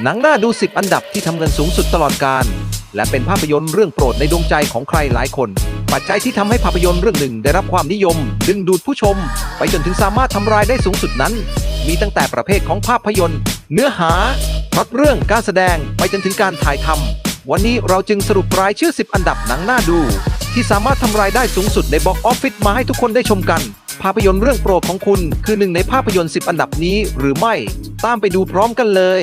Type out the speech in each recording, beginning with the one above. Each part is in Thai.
หนังหน่าดู 10 อันดับที่ทำเงินสูงสุดตลอดการ และเป็นภาพยนตร์เรื่องโปรดในดวงใจของใครหลายคน ปัจจัยที่ทำให้ภาพยนตร์เรื่องหนึ่งได้รับความนิยม ดึงดูดผู้ชม ไปจนถึงสามารถทำรายได้สูงสุดนั้น มีตั้งแต่ประเภทของภาพยนตร์ เนื้อหาพล็อตเรื่องการแสดงไปจนถึงการถ่ายทำวันนี้เราจึงสรุปรายชื่อ 10 อันดับหนังหน่าดู ที่สามารถทำรายได้สูงสุดในบ็อกออฟฟิศมาให้ทุกคนได้ชมกัน ภาพยนตร์เรื่องโปรดของคุณ คือหนึ่งในภาพยนตร์ 10 อันดับนี้หรือไม่ ตามไปดูพร้อมกันเลย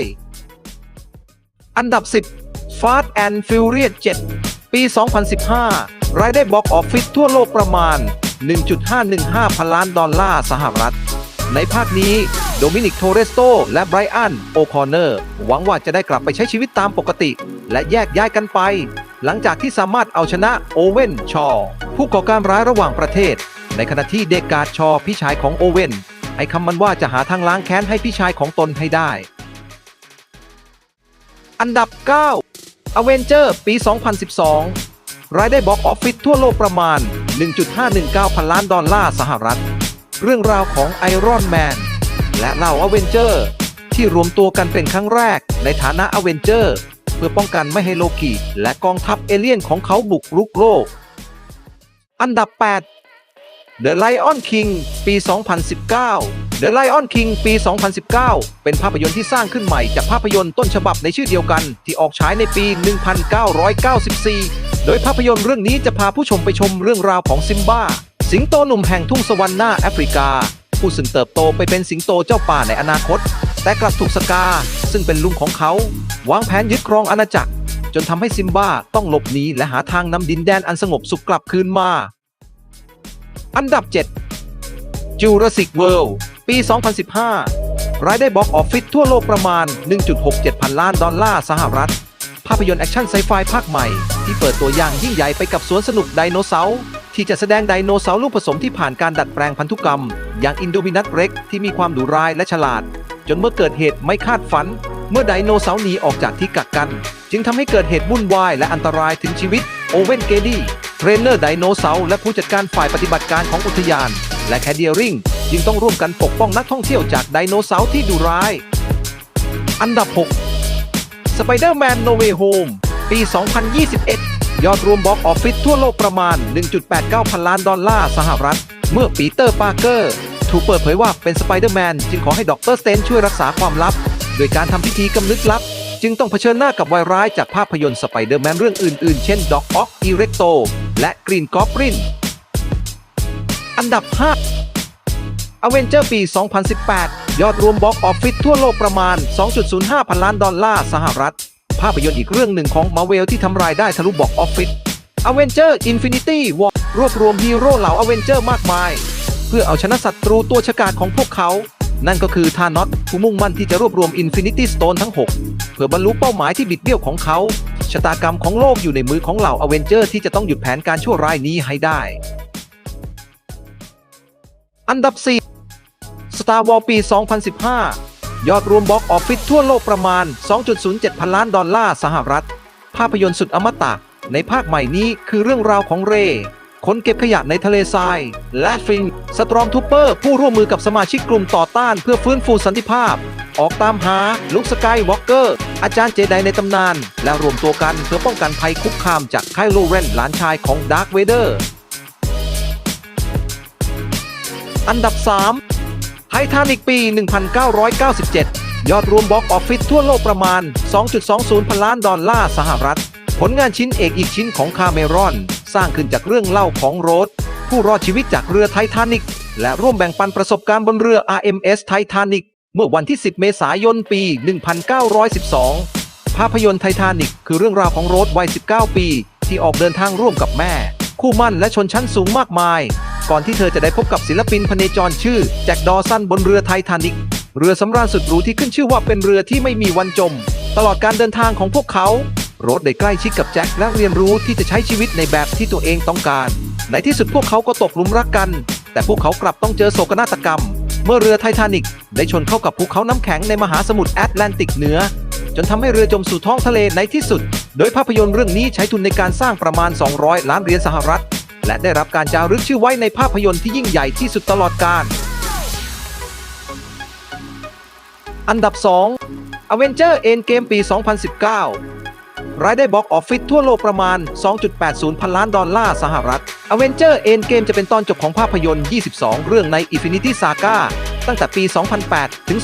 อันดับ 10 Fast and Furious 7 ปี 2015 รายได้บ็อกออฟฟิศทั่วโลกประมาณ 1.515 พันล้านดอลลาร์สหรัฐ ในภาคนี้โดมินิกโทเรสโตและไบรอันโอคอนเนอร์หวังว่าจะได้กลับไปใช้ชีวิตตามปกติ และแยกย้ายกันไป หลังจากที่สามารถเอาชนะโอเวนชอ ผู้ก่อการร้ายระหว่างประเทศ ในขณะที่เดกกาดชอพี่ชายของโอเวนให้คำมันว่าจะหาทางล้างแค้นให้พี่ชายของตนให้ได้ อันดับ 9 Avenger ปี 2012 รายได้บ็อกออฟฟิศทั่วโลกประมาณ 1.519 พันล้านดอลลาร์สหรัฐ เรื่องราวของไอรอนแมนและเหล่าอเวนเจอร์ที่รวมตัวกันเป็นครั้งแรกในฐานะอเวนเจอร์เพื่อป้องกันไม่ให้โลกิและกองทัพเอเลี่ยนของเขาบุกรุกโลก อันดับ 8 The Lion King ปี 2019 The Lion King ปี 2019 เป็นภาพยนตร์ที่สร้างขึ้นใหม่จากภาพยนตร์ต้นฉบับในชื่อเดียวกัน ที่ออกฉายในปี 1994 โดยภาพยนตร์เรื่องนี้จะพาผู้ชมไปชมเรื่องราวของซิมบ้า สิงโตหนุ่มแห่งทุ่งสวรรค์หน้าแอฟริกา ผู้ซึ่งเติบโตไปเป็นสิงโตเจ้าป่าในอนาคต แต่กลับถูกสกา ซึ่งเป็นลุงของเขา วางแผนยึดครองอาณาจักร จนทำให้ซิมบ้าต้องหลบหนีและหาทางนำดินแดนอันสงบสุขกลับคืนมา อันดับ 7 Jurassic World ปี 2015 รายได้บ็อกออฟฟิศทั่วโลกประมาณ 1.67 พันล้านดอลลาร์สหรัฐ ภาพยนตร์แอคชั่นไซไฟภาคใหม่ ที่เปิดตัวอย่างยิ่งใหญ่ไปกับสวนสนุกไดโนเสาร์ที่จะแสดงไดโนเสาร์ลูกผสมที่ผ่านการดัดแปลงพันธุกรรม อย่างอินโดมินัสเร็กที่มีความดุร้ายและฉลาด จนเมื่อเกิดเหตุไม่คาดฝัน เมื่อไดโนเสาร์หนีออกจากที่กักกัน จึงทำให้เกิดเหตุวุ่นวายและอันตรายถึงชีวิตโอเวนเกดี้เทรนเนอร์ไดโนเสาร์และผู้จัดการฝ่ายปฏิบัติการของอุทยาน และแคดเดียริง จึงต้องร่วมกันปกป้องนักท่องเที่ยวจากไดโนเสาร์ที่ดุร้าย อันดับ 6 Spider-Man No Way Home ปี 2021 ยอดรวมบ็อกออฟฟิศทั่วโลกประมาณ 1.89 พันล้านดอลลาร์สหรัฐ เมื่อปีเตอร์ปาร์เกอร์ ถูกเปิดเผยว่าเป็นสไปเดอร์แมนจึงขอให้ด็อกเตอร์สเตนช่วยรักษาความลับ โดยการทำพิธีกำลึกลับ จึงต้องเผชิญหน้ากับวายร้ายจากภาพยนตร์สไปเดอร์แมนเรื่องอื่นๆ เช่นด็อกออกอีเรกโตและกรีนกอบรินอันดับ 5 อเวนเจอร์ปี 2018 ยอดรวมบ็อกออฟฟิศทั่วโลกประมาณ 2.05 พันล้านดอลลาร์สหรัฐ ภาพยนตร์อีกเรื่องหนึ่งของมาเวลที่ทำรายได้ทะลุบ็อกออฟฟิศอเวนเจอร์อินฟินิตี้วอรวบรวมฮีโร่เหล่าอเวนเจอร์มากมาย เพื่อเอาชนะศัตรูตัวฉกาจของพวกเขา นั่นก็คือธานอสผู้มุ่งมั่นที่จะรวบรวมอินฟินิตี้สโตนทั้ง 6 เพื่อบรรลุเป้าหมายที่บิดเบี้ยวของเขา ชะตากรรมของโลกอยู่ในมือของเหล่าอเวนเจอร์ที่จะต้องหยุดแผนการชั่วร้ายนี้ให้ได้ อันดับ 4 Star Wars ปี 2015 ยอดรวมบ็อกออฟฟิศทั่วโลกประมาณ 2.07 พันล้านดอลลาร์สหรัฐ ภาพยนตร์สุดอมตะ ในภาคใหม่นี้คือเรื่องราวของเรคนเก็บขยะในทะเลทราย และฟิง สตรอมทูเปอร์ผู้ร่วมมือกับสมาชิกกลุ่มต่อต้านเพื่อฟื้นฟูสันติภาพ ออกตามหาลุคสกายวอล์กเกอร์ อาจารย์เจไดในตำนาน และรวมตัวกันเพื่อป้องกันภัยคุกคามจากไคลโลเรนหลานชายของดาร์คเวเดอร์ อันดับ 3 ไททานิกปี 1997 ยอดรวมบ็อกออฟฟิศทั่วโลกประมาณ 2.20 พันล้านดอลลาร์สหรัฐ ผลงานชิ้นเอกอีกชิ้นของคาเมรอน สร้างขึ้นจากเรื่องเล่าของโรสผู้รอดชีวิตจากเรือไททานิกและร่วมแบ่งปันประสบการณ์บนเรือ RMS ไททานิกเมื่อวันที่ 10 เมษายนปี 1912 ภาพยนตร์ไททานิกคือเรื่องราวของโรสวัย 19 ปี ที่ออกเดินทางร่วมกับแม่ คู่มั่นและชนชั้นสูงมากมาย ก่อนที่เธอจะได้พบกับศิลปินพเนจรชื่อ แจ็คดอสันบนเรือไททานิกเรือสำราญสุดหรูที่ขึ้นชื่อว่าเป็นเรือที่ไม่มีวันจม ตลอดการเดินทางของพวกเขา โรสได้ใกล้ชิดกับแจ็คและเรียนรู้ที่จะใช้ชีวิตในแบบที่ตัวเองต้องการ ในที่สุดพวกเขาก็ตกหลุมรักกัน แต่พวกเขากลับต้องเจอโศกนาฏกรรม เมื่อเรือไททานิกได้ชนเข้ากับภูเขาน้ำแข็งในมหาสมุทรแอตแลนติกเหนือ จนทำให้เรือจมสู่ท้องทะเลในที่สุด โดยภาพยนตร์เรื่องนี้ใช้ทุนในการสร้างประมาณ 200 ล้านเหรียญสหรัฐ และได้รับการจารึกชื่อไว้ในภาพยนตร์ที่ยิ่งใหญ่ที่สุดตลอดกาล อันดับ 2 Avenger Endgame ปี 2019 รายได้บ็อกออฟฟิศทั่วโลกประมาณ 2.80 พันล้านดอลลาร์สหรัฐ Avenger Endgame จะเป็นตอนจบของภาพยนตร์ 22 เรื่องใน Infinity Saga ตั้งแต่ปี 2008 ถึง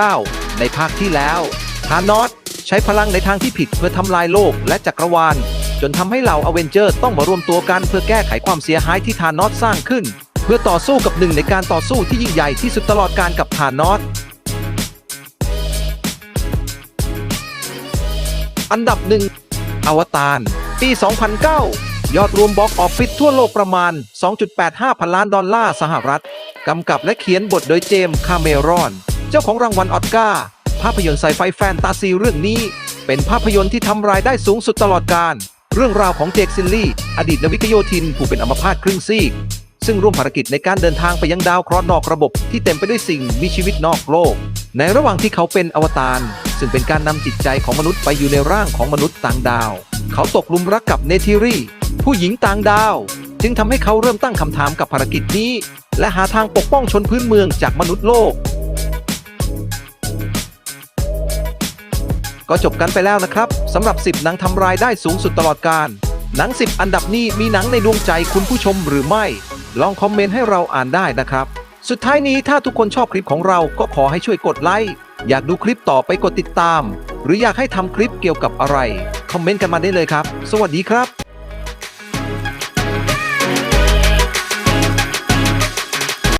2019 ในภาคที่แล้ว ธานอสใช้พลังในทางที่ผิดเพื่อทำลายโลกและจักรวาล จนทำให้เหล่าอเวนเจอร์ต้องมารวมตัวกันเพื่อแก้ไขความเสียหายที่ธานอสสร้างขึ้น เพื่อต่อสู้กับหนึ่งในการต่อสู้ที่ยิ่งใหญ่ที่สุดตลอดการกับธานอสอันดับหนึ่งอวตารปี 2009 ยอดรวมบ็อกออฟฟิศทั่วโลกประมาณ 2.85 พันล้านดอลลาร์สหรัฐ กำกับและเขียนบทโดยเจมส์คาเมรอน เจ้าของรางวัลออสการ์ภาพยนตร์ไซไฟแฟนตาซีเรื่องนี้ เป็นภาพยนตร์ที่ทำรายได้สูงสุดตลอดการ เรื่องราวของเจคซินลี่ อดีตนวิกโยธินผู้เป็นอัมพาตครึ่งซีก ซึ่งร่วมภารกิจในการเดินทางไปยังดาวเคราะห์นอกระบบที่เต็มไปด้วยสิ่งมีชีวิตนอกโลก ในระหว่างที่เขาเป็นอวตารซึ่งเป็นการนำจิตใจของมนุษย์ไปอยู่ในร่างของมนุษย์ต่างดาว เขาตกหลุมรักกับเนทิรีผู้หญิงต่างดาว จึงทำให้เขาเริ่มตั้งคำถามกับภารกิจนี้ และหาทางปกป้องชนพื้นเมืองจากมนุษย์โลก ก็จบกันไปแล้วนะครับสำหรับ 10 หนังทำรายได้สูงสุดตลอดการ หนัง 10 อันดับนี้มีหนังในดวงใจคุณผู้ชมหรือไม่ ลองคอมเมนต์ให้เราอ่านได้นะครับ สุดท้ายนี้ถ้าทุกคนชอบคลิปของเราก็ขอให้ช่วยกดไลค์อยากดูคลิปต่อไปกดติดตาม หรืออยากให้ทำคลิปเกี่ยวกับอะไร คอมเมนต์กันมาได้เลยครับ สวัสดีครับ